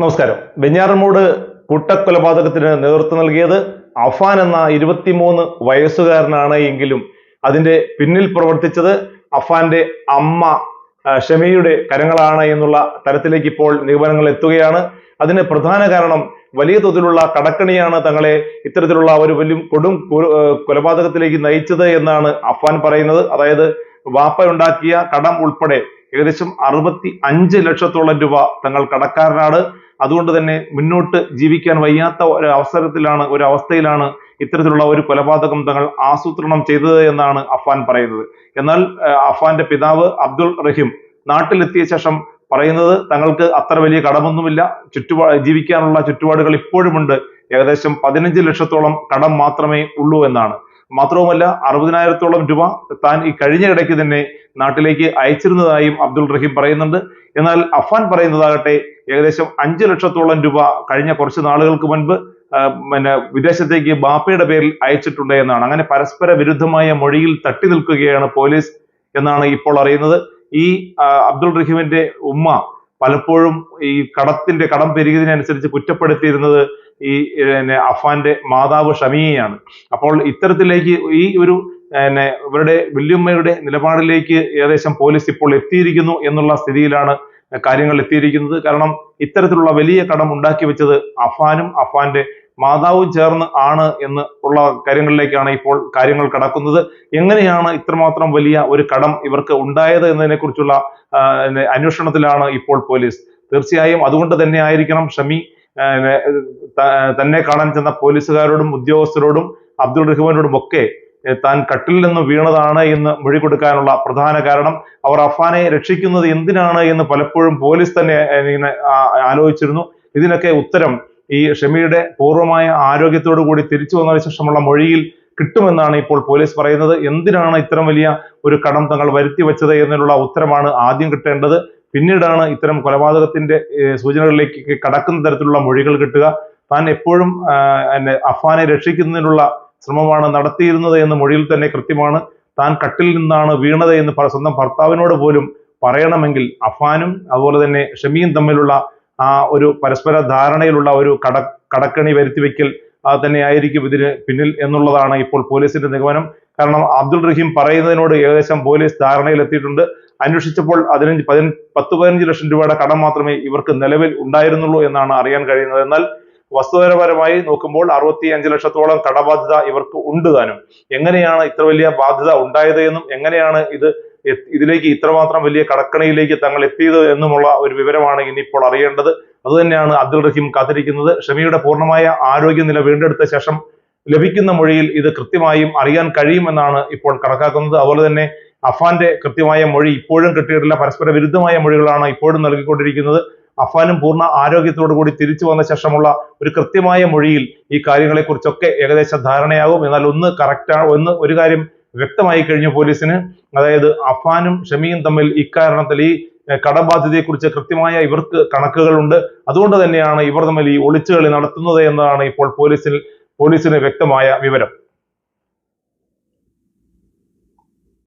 നമസ്കാരം. വെഞ്ഞാറമൂട് കൂട്ടക്കൊലപാതകത്തിന് നേതൃത്വം നൽകിയത് അഫാൻ എന്ന ഇരുപത്തിമൂന്ന് വയസ്സുകാരനാണ് എങ്കിലും അതിന്റെ പിന്നിൽ പ്രവർത്തിച്ചത് അഫാന്റെ അമ്മ ഷമിയുടെ കരങ്ങളാണ് എന്നുള്ള തരത്തിലേക്ക് ഇപ്പോൾ നിഗമനങ്ങൾ എത്തുകയാണ്. അതിന് പ്രധാന കാരണം വലിയ തോതിലുള്ള കടക്കണിയാണ് തങ്ങളെ ഇത്തരത്തിലുള്ള ഒരു വലിയ കൊടും കൊലപാതകത്തിലേക്ക് നയിച്ചത് എന്നാണ് അഫാൻ പറയുന്നത്. അതായത് വാപ്പ ഉണ്ടാക്കിയ കടം ഉൾപ്പെടെ ഏകദേശം അറുപത്തി അഞ്ച് ലക്ഷത്തോളം രൂപ തങ്ങൾ കടക്കാരനാണ്. അതുകൊണ്ട് തന്നെ മുന്നോട്ട് ജീവിക്കാൻ വയ്യാത്ത ഒരു അവസരത്തിലാണ് ഒരു അവസ്ഥയിലാണ് ഇത്തരത്തിലുള്ള ഒരു കൊലപാതകം തങ്ങൾ ആസൂത്രണം ചെയ്തത് എന്നാണ് അഫാൻ പറയുന്നത്. എന്നാൽ അഫാന്റെ പിതാവ് അബ്ദുൾ റഹീം നാട്ടിലെത്തിയ ശേഷം പറയുന്നത് തങ്ങൾക്ക് അത്ര വലിയ കടമൊന്നുമില്ല ചുറ്റുപാ ജീവിക്കാനുള്ള ചുറ്റുപാടുകൾ ഇപ്പോഴുമുണ്ട് ഏകദേശം പതിനഞ്ച് ലക്ഷത്തോളം കടം മാത്രമേ ഉള്ളൂ എന്നാണ്. മാത്രവുമല്ല അറുപതിനായിരത്തോളം രൂപ താൻ ഈ കഴിഞ്ഞ ഇടയ്ക്ക് തന്നെ നാട്ടിലേക്ക് അയച്ചിരുന്നതായും അബ്ദുൾ റഹീം പറയുന്നുണ്ട്. എന്നാൽ അഫാൻ പറയുന്നതാകട്ടെ ഏകദേശം അഞ്ചു ലക്ഷത്തോളം രൂപ കഴിഞ്ഞ കുറച്ച് നാളുകൾക്ക് മുൻപ് പിന്നെ വിദേശത്തേക്ക് ബാപ്പയുടെ പേരിൽ അയച്ചിട്ടുണ്ട് എന്നാണ്. അങ്ങനെ പരസ്പര വിരുദ്ധമായ മൊഴിയിൽ തട്ടി നിൽക്കുകയാണ് പോലീസ് എന്നാണ് ഇപ്പോൾ അറിയുന്നത്. ഈ അബ്ദുൾ റഹീമിന്റെ ഉമ്മ പലപ്പോഴും ഈ കടത്തിന്റെ കടം പെരുകിയതിനനുസരിച്ച് കുറ്റപ്പെടുത്തിയിരുന്നത് ഈ അഫാന്റെ മാതാവ് ഷമിയെയാണ് അപ്പോൾ ഇത്തരത്തിലേക്ക് ഈ ഒരു പിന്നെ ഇവരുടെ വല്യമ്മയുടെ നിലപാടിലേക്ക് ഏകദേശം പോലീസ് ഇപ്പോൾ എത്തിയിരിക്കുന്നു എന്നുള്ള സ്ഥിതിയിലാണ് കാര്യങ്ങൾ എത്തിയിരിക്കുന്നത്. കാരണം ഇത്തരത്തിലുള്ള വലിയ കടം ഉണ്ടാക്കി വെച്ചത് അഫാനും അഫാന്റെ മാതാവും ചേർന്ന് ആണ് എന്ന് ഉള്ള കാര്യങ്ങളിലേക്കാണ് ഇപ്പോൾ കാര്യങ്ങൾ കടക്കുന്നത്. എങ്ങനെയാണ് ഇത്രമാത്രം വലിയ ഒരു കടം ഇവർക്ക് ഉണ്ടായത് എന്നതിനെ കുറിച്ചുള്ള അന്വേഷണത്തിലാണ് ഇപ്പോൾ പോലീസ്. തീർച്ചയായും അതുകൊണ്ട് തന്നെ ആയിരിക്കണം ഷമി തന്നെ കാണാൻ ചെന്ന പോലീസുകാരോടും ഉദ്യോഗസ്ഥരോടും അബ്ദുൾ റഹ്മാനോടും ഒക്കെ താൻ കട്ടിൽ നിന്ന് വീണതാണ് എന്ന് മൊഴി കൊടുക്കാനുള്ള പ്രധാന കാരണം. അവർ അഫാനെ രക്ഷിക്കുന്നത് എന്തിനാണ് എന്ന് പലപ്പോഴും പോലീസ് തന്നെ ഇങ്ങനെ ആലോചിച്ചിരുന്നു. ഇതിനൊക്കെ ഉത്തരം ഈ ഷമിയുടെ പൂർവമായ ആരോഗ്യത്തോടു കൂടി തിരിച്ചു വന്നതിന് ശേഷമുള്ള മൊഴിയിൽ കിട്ടുമെന്നാണ് ഇപ്പോൾ പോലീസ് പറയുന്നത്. എന്തിനാണ് ഇത്തരം വലിയ ഒരു കടം തങ്ങൾ വരുത്തി വെച്ചത് എന്നതിനുള്ള ഉത്തരമാണ് ആദ്യം കിട്ടേണ്ടത്. പിന്നീടാണ് ഇത്തരം കൊലപാതകത്തിന്റെ സൂചനകളിലേക്ക് കടക്കുന്ന തരത്തിലുള്ള മൊഴികൾ കിട്ടുക. താൻ എപ്പോഴും അഫാനെ രക്ഷിക്കുന്നതിനുള്ള ശ്രമമാണ് നടത്തിയിരുന്നത് എന്ന് മൊഴിയിൽ തന്നെ കൃത്യമാണ്. താൻ കട്ടിൽ നിന്നാണ് വീണത് എന്ന് സ്വന്തം ഭർത്താവിനോട് പോലും പറയണമെങ്കിൽ അഫാനും അതുപോലെ തന്നെ ഷമിയും തമ്മിലുള്ള ആ ഒരു പരസ്പര ധാരണയിലുള്ള ഒരു കട കടക്കണി വരുത്തി വെക്കൽ അത് തന്നെയായിരിക്കും ഇതിന് പിന്നിൽ എന്നുള്ളതാണ് ഇപ്പോൾ പോലീസിന്റെ നിഗമനം. കാരണം അബ്ദുൾ റഹീം പറയുന്നതിനോട് ഏകദേശം പോലീസ് ധാരണയിലെത്തിയിട്ടുണ്ട്. അന്വേഷിച്ചപ്പോൾ അതിനഞ്ച് പതിന പത്ത് പതിനഞ്ച് ലക്ഷം രൂപയുടെ കടം മാത്രമേ ഇവർക്ക് നിലവിൽ ഉണ്ടായിരുന്നുള്ളൂ എന്നാണ് അറിയാൻ കഴിയുന്നത്. എന്നാൽ വസ്തുതപരമായി നോക്കുമ്പോൾ അറുപത്തി അഞ്ച് ലക്ഷത്തോളം കടബാധ്യത ഇവർക്ക് ഉണ്ട് താനും. എങ്ങനെയാണ് ഇത്ര വലിയ ബാധ്യത ഉണ്ടായത് എന്നും എങ്ങനെയാണ് ഇത് ഇതിലേക്ക് ഇത്രമാത്രം വലിയ കടക്കണിയിലേക്ക് തങ്ങൾ എത്തിയത് എന്നുമുള്ള ഒരു വിവരമാണ് ഇനിയിപ്പോൾ അറിയേണ്ടത്. അതുതന്നെയാണ് അബ്ദുൾ റഹീം കാത്തിരിക്കുന്നത്. ഷമിയുടെ പൂർണമായ ആരോഗ്യനില വീണ്ടെടുത്ത ശേഷം ലഭിക്കുന്ന മൊഴിയിൽ ഇത് കൃത്യമായും അറിയാൻ കഴിയുമെന്നാണ് ഇപ്പോൾ കണക്കാക്കുന്നത്. അതുപോലെ തന്നെ അഫാന്റെ കൃത്യമായ മൊഴി ഇപ്പോഴും കിട്ടിയിട്ടില്ല. പരസ്പര വിരുദ്ധമായ മൊഴികളാണ് ഇപ്പോഴും നൽകിക്കൊണ്ടിരിക്കുന്നത്. അഫാനും പൂർണ ആരോഗ്യത്തോടു കൂടി തിരിച്ചു വന്ന ശേഷമുള്ള ഒരു കൃത്യമായ മൊഴിയിൽ ഈ കാര്യങ്ങളെക്കുറിച്ചൊക്കെ ഏകദേശം ധാരണയാകും. എന്നാൽ ഒന്ന് കറക്റ്റ് ഒന്ന് ഒരു കാര്യം വ്യക്തമായി കഴിഞ്ഞു പോലീസിന്. അതായത് അഫാനും ഷമിയും തമ്മിൽ ഇക്കാരണത്തിൽ ഈ കടബാധ്യതയെക്കുറിച്ച് കൃത്യമായ ഇവർക്ക് കണക്കുകളുണ്ട്. അതുകൊണ്ട് തന്നെയാണ് ഇവർ തമ്മിൽ ഈ ഒളിച്ചുകളി നടത്തുന്നത് എന്നതാണ് ഇപ്പോൾ പോലീസിൽ പോലീസിന് വ്യക്തമായ വിവരം.